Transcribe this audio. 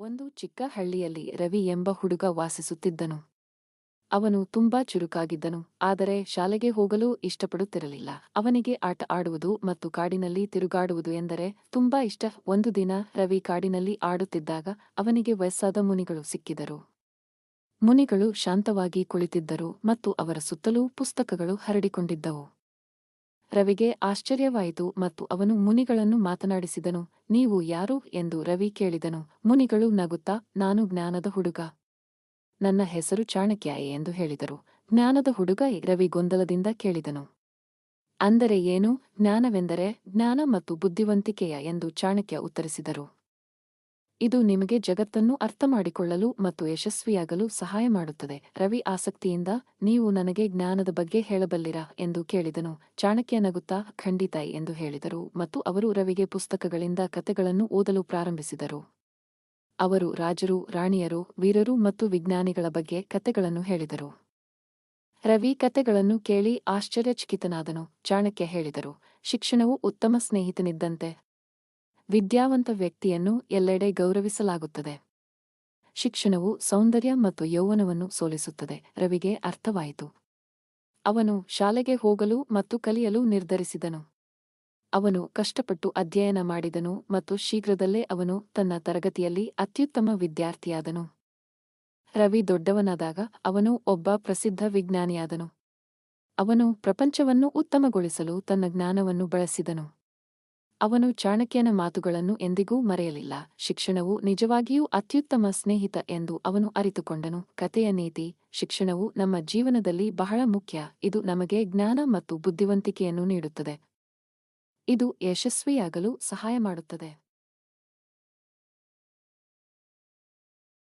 ಒಂದು ಚಿಕ್ಕ ಹಳ್ಳಿಯಲ್ಲಿ ರವಿ ಎಂಬ ಹುಡುಗ ವಾಸಿಸುತ್ತಿದ್ದನು. ಅವನು ತುಂಬಾ ಚುರುಕಾಗಿದ್ದನು, ಆದರೆ ಶಾಲೆಗೆ ಹೋಗಲು ಇಷ್ಟಪಡುತ್ತಿರಲಿಲ್ಲ. ಅವನಿಗೆ ಆಟ ಆಡುವುದು ಮತ್ತು ಕಾಡಿನಲ್ಲಿ ತಿರುಗಾಡುವುದು ಎಂದರೆ ತುಂಬಾ ಇಷ್ಟ. ಒಂದು ದಿನ ರವಿ ಕಾಡಿನಲ್ಲಿ ಆಡುತ್ತಿದ್ದಾಗ ಅವನಿಗೆ ವಯಸ್ಸಾದ ಮುನಿಗಳು ಸಿಕ್ಕಿದರು. ಮುನಿಗಳು ಶಾಂತವಾಗಿ ಕುಳಿತಿದ್ದರು ಮತ್ತು ಅವರ ಸುತ್ತಲೂ ಪುಸ್ತಕಗಳು ಹರಡಿಕೊಂಡಿದ್ದವು. ರವಿಗೆ ಆಶ್ಚರ್ಯವಾಯಿತು ಮತ್ತು ಅವನು ಮುನಿಗಳನ್ನು ಮಾತನಾಡಿಸಿದನು, ನೀವು ಯಾರು? ಎಂದು ರವಿ ಕೇಳಿದನು. ಮುನಿಗಳು ನಗುತ್ತಾ, ನಾನು ಜ್ಞಾನದ ಹುಡುಗ. ನನ್ನ ಹೆಸರು ಚಾಣಕ್ಯ ಎಂದು ಹೇಳಿದರು. ಜ್ಞಾನದ ಹುಡುಗ? ರವಿ ಗೊಂದಲದಿಂದ ಕೇಳಿದನು. ಅಂದರೆ ಏನು? ಜ್ಞಾನವೆಂದರೆ ಜ್ಞಾನ ಮತ್ತು ಬುದ್ಧಿವಂತಿಕೆಯ ಎಂದು ಚಾಣಕ್ಯ ಉತ್ತರಿಸಿದರು. ಇದು ನಿಮಗೆ ಜಗತ್ತನ್ನು ಅರ್ಥಮಾಡಿಕೊಳ್ಳಲು ಮತ್ತು ಯಶಸ್ವಿಯಾಗಲು ಸಹಾಯ ಮಾಡುತ್ತದೆ. ರವಿ ಆಸಕ್ತಿಯಿಂದ, ನೀವು ನನಗೆ ಜ್ಞಾನದ ಬಗ್ಗೆ ಹೇಳಬಲ್ಲಿರಾ? ಎಂದು ಕೇಳಿದನು. ಚಾಣಕ್ಯ ನಗುತ್ತಾ, ಖಂಡಿತ ಎಂದು ಹೇಳಿದರು ಮತ್ತು ಅವರು ರವಿಗೆ ಪುಸ್ತಕಗಳಿಂದ ಕಥೆಗಳನ್ನು ಓದಲು ಪ್ರಾರಂಭಿಸಿದರು. ಅವರು ರಾಜರು, ರಾಣಿಯರು, ವೀರರು ಮತ್ತು ವಿಜ್ಞಾನಿಗಳ ಬಗ್ಗೆ ಕಥೆಗಳನ್ನು ಹೇಳಿದರು. ರವಿ ಕಥೆಗಳನ್ನು ಕೇಳಿ ಆಶ್ಚರ್ಯಚಕಿತನಾದನು. ಚಾಣಕ್ಯ ಹೇಳಿದರು, ಶಿಕ್ಷಣವು ಉತ್ತಮ ಸ್ನೇಹಿತನಿದ್ದಂತೆ ವಿದ್ಯಾವಂತ ವ್ಯಕ್ತಿಯನ್ನು ಎಲ್ಲೆಡೆ ಗೌರವಿಸಲಾಗುತ್ತದೆ. ಶಿಕ್ಷಣವು ಸೌಂದರ್ಯ ಮತ್ತು ಯೌವನವನ್ನು ಸೋಲಿಸುತ್ತದೆ. ರವಿಗೆ ಅರ್ಥವಾಯಿತು. ಅವನು ಶಾಲೆಗೆ ಹೋಗಲು ಮತ್ತು ಕಲಿಯಲು ನಿರ್ಧರಿಸಿದನು. ಅವನು ಕಷ್ಟಪಟ್ಟು ಅಧ್ಯಯನ ಮಾಡಿದನು ಮತ್ತು ಶೀಘ್ರದಲ್ಲೇ ಅವನು ತನ್ನ ತರಗತಿಯಲ್ಲಿ ಅತ್ಯುತ್ತಮ ವಿದ್ಯಾರ್ಥಿಯಾದನು. ರವಿ ದೊಡ್ಡವನಾದಾಗ ಅವನು ಒಬ್ಬ ಪ್ರಸಿದ್ಧ ವಿಜ್ಞಾನಿಯಾದನು. ಅವನು ಪ್ರಪಂಚವನ್ನು ಉತ್ತಮಗೊಳಿಸಲು ತನ್ನ ಜ್ಞಾನವನ್ನು ಬಳಸಿದನು. ಅವನು ಚಾಣಕ್ಯನ ಮಾತುಗಳನ್ನು ಎಂದಿಗೂ ಮರೆಯಲಿಲ್ಲ. ಶಿಕ್ಷಣವು ನಿಜವಾಗಿಯೂ ಅತ್ಯುತ್ತಮ ಸ್ನೇಹಿತ ಎಂದು ಅವನು ಅರಿತುಕೊಂಡನು. ಕಥೆಯ ನೀತಿ, ಶಿಕ್ಷಣವು ನಮ್ಮ ಜೀವನದಲ್ಲಿ ಬಹಳ ಮುಖ್ಯ. ಇದು ನಮಗೆ ಜ್ಞಾನ ಮತ್ತು ಬುದ್ಧಿವಂತಿಕೆಯನ್ನು ನೀಡುತ್ತದೆ. ಇದು ಯಶಸ್ವಿಯಾಗಲು ಸಹಾಯ ಮಾಡುತ್ತದೆ.